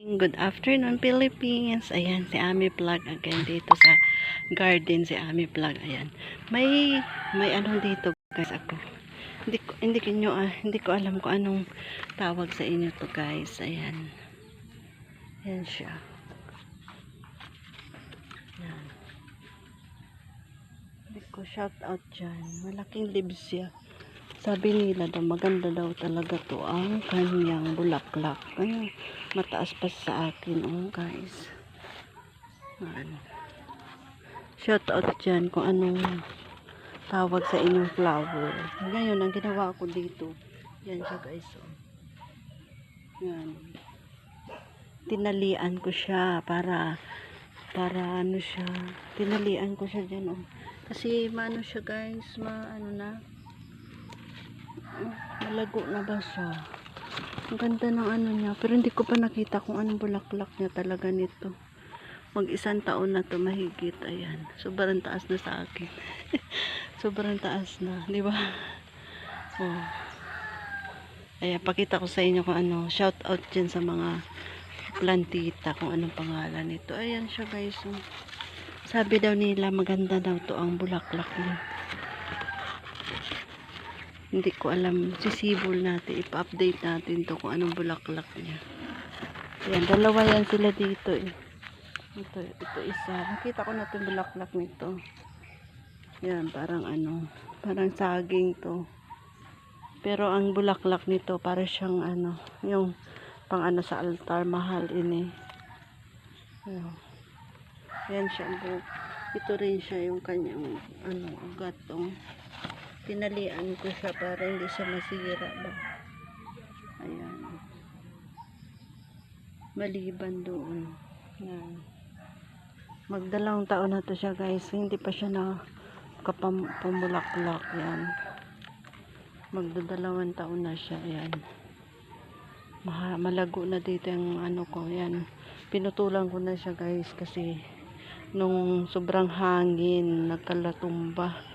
Good afternoon Philippines. Ayan si Ami Vlog again dito sa garden si Ami Vlog. Ayan. May may ano dito guys ako. Hindi ko hindi ko nyo, ah, hindi ko alam kung anong tawag sa inyo to guys. Ayan. Ayan siya. Ayan. Hindi ko shout out dyan. Malaking leaves siya. Sabi nila daw maganda daw talaga to ang kanyang bulaklak. Ay, mataas pa sa akin oh guys. Ano. Shout out dyan kung anong tawag sa inyong flower. Ngayon, ang ginawa ko dito, yan siya guys. Oh. Yan. Tinalian ko siya para para ano siya. Tinalian ko siya dyan oh. Kasi maano siya guys, maano na malago na ba siya? Ang ganda ng ano niya pero hindi ko pa nakita kung anong bulaklak niya talaga nito. Mag isang taon na to mahigit ayan. Sobrang taas na sa akin. Sobrang taas na di ba? Oh. ayan pakita ko sa inyo kung ano shout out dyan sa mga plantita kung anong pangalan nito. Ayan siya guys. Oh. sabi daw nila maganda daw to ang bulaklak niya hindi ko alam. Sisibol natin ipa-update natin to kung anong bulaklak niya. Yan dalawa yan sila dito eh. Ito, ito isa. Nakita ko na itong bulaklak nito. Yan parang ano parang saging to. Pero ang bulaklak nito para siyang ano yung pang ano sa altar mahal ini. Ayan. yan siya ito rin siya yung kanyang ano gatong tinalian ko siya para hindi siya masira ba? Ayan. Maliban doon. Yan magdalawang taon na to siya guys. Hindi pa siya na kapamulaklak yan magdadalawang taon na siya. Yan Maha, malago na dito yung ano ko. Yan pinutulan ko na siya guys kasi nung sobrang hangin nagkalatumba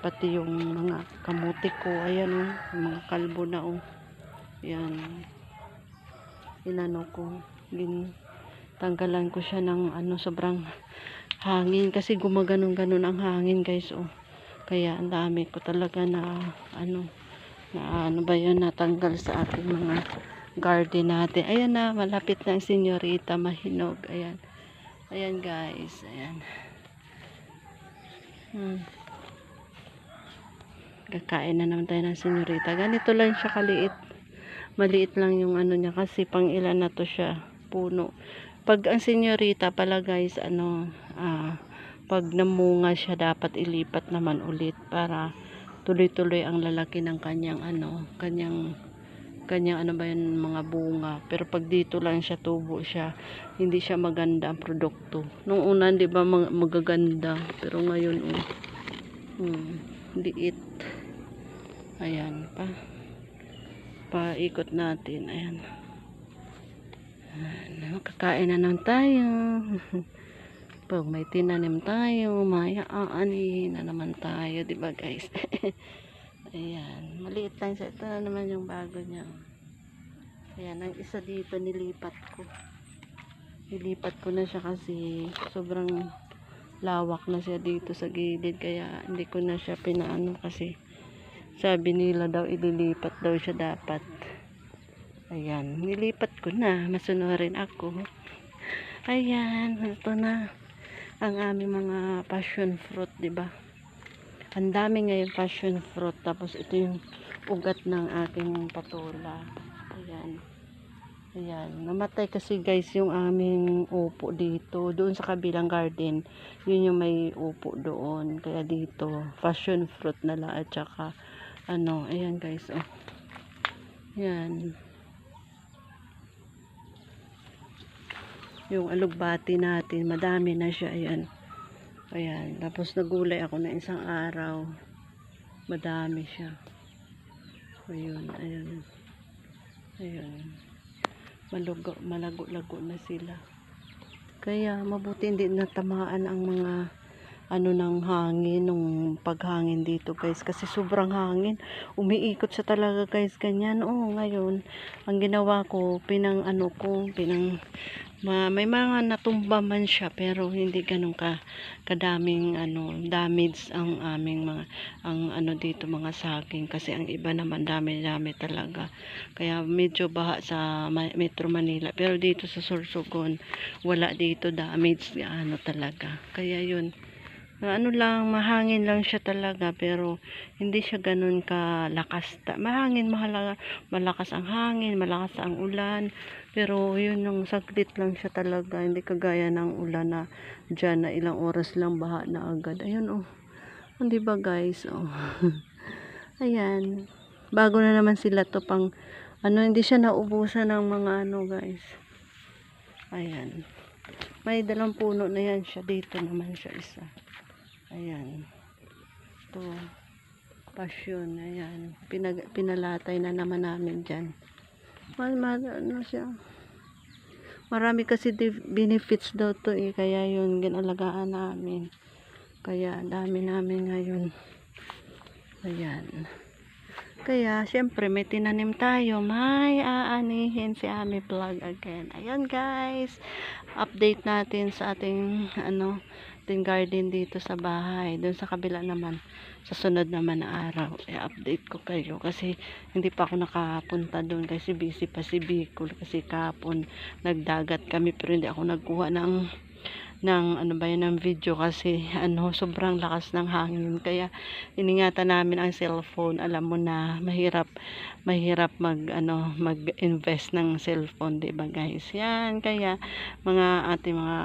pati yung mga kamuti ko ayan oh mga kalbo na oh. Yan inano ko gin tanggalan ko siya ng ano sobrang hangin kasi gumaganon ganon ang hangin guys oh. Kaya ang dami ko talaga na ano na ano ba yun natanggal sa ating mga garden natin. Ayan na malapit na ang senyorita mahinog ayan. Ayan guys ayan. Hmm kakain na naman tayo ng senyorita. Ganito lang siya kaliit. Maliit lang yung ano niya kasi pang ilan na to siya. Puno. Pag ang senyorita pala guys ano ah, pag namunga siya dapat ilipat naman ulit para tuloy-tuloy ang lalaki ng kanyang ano kanyang kanyang ano ba yun mga bunga. Pero pag dito lang siya tubo siya hindi siya maganda ang produkto. Nung una di ba mag- magaganda. Pero ngayon oh, hmm, liit ayan pa. Paikot natin. Ayan. Ayan, makakain na tayo. Pag may tinanim tayo maya aani na naman tayo di ba guys? Ayan. Maliit lang siya. Ito na naman yung bago niya. Ayan ang isa dito nilipat ko. Nilipat ko na siya kasi sobrang lawak na siya dito sa gilid kaya hindi ko na siya pinaano kasi sabi nila daw ililipat daw siya dapat. Ayan nilipat ko na. Masunurin ako. Ayan ito na ang aming mga passion fruit ba? Ang dami ngayon passion fruit. Tapos ito yung ugat ng aking patula. Ayan. Ayan. Namatay kasi guys yung aming upo dito. Doon sa kabilang garden yun yung may upo doon. Kaya dito passion fruit na lang. At saka ano ayan guys oh. Yan yung alugbati natin madami na siya ayan. Ayan tapos nagulay ako na isang araw. Madami siya. Ayun ayun ayun malugo malago-lago na sila. Kaya mabuti hindi natamaan ang mga ano ng hangin nung paghangin dito guys. Kasi sobrang hangin. Umiikot siya talaga guys. Ganyan. Oh ngayon ang ginawa ko pinang ano ko pinang ma, may mga natumba man siya pero hindi ganun ka kadaming ano damage ang aming mga ang ano dito mga saging. Kasi ang iba naman dami-dami talaga. Kaya medyo baha sa Metro Manila. Pero dito sa Sorsogon wala dito damage ano talaga. Kaya yun ano lang mahangin lang siya talaga pero hindi siya ganun kalakas. Mahangin mahalaga malakas ang hangin malakas ang ulan. Pero yun yung saglit lang siya talaga hindi kagaya ng ulan na dyan na ilang oras lang baha na agad. Ayun oh. Hindi ba guys? Oh. Ayan. Bago na naman sila to pang ano hindi siya naubusan ng mga ano guys. Ayan. May dalang puno na yan siya. Dito naman siya isa ayan. To passion ayan. Pinag, pinalatay na naman namin dyan. Mal, mal ano siya? Marami kasi benefits daw to eh kaya yun ginalagaan namin. Kaya dami namin ngayon. Ayan kaya, syempre, may tinanim tayo. May aanihin si Ami Vlog again. Ayan, guys. Update natin sa ating, ano, ating garden dito sa bahay. Doon sa kabila naman, sa sunod naman na araw, i-update ko kayo. Kasi, hindi pa ako nakapunta doon. Kasi busy pa si Bicol. Kasi kapon, nagdagat kami. Pero hindi ako nagkuha ng ng ano ba yun ng video kasi ano sobrang lakas ng hangin. Kaya iningatan namin ang cellphone. Alam mo na mahirap mahirap mag ano mag-invest ng cellphone 'di ba guys? Yan kaya mga ating mga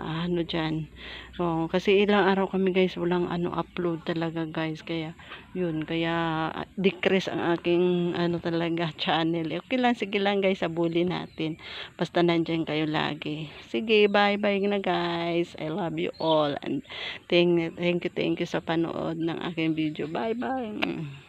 ah, ano diyan oh, kasi ilang araw kami guys walang ano upload talaga guys. Kaya yun kaya ah, decrease ang aking ano talaga channel. Okay lang sige lang guys abulin natin. Basta nandiyan kayo lagi. Sige bye bye na guys. I love you all and thank, thank you thank you sa panood ng aking video. Bye bye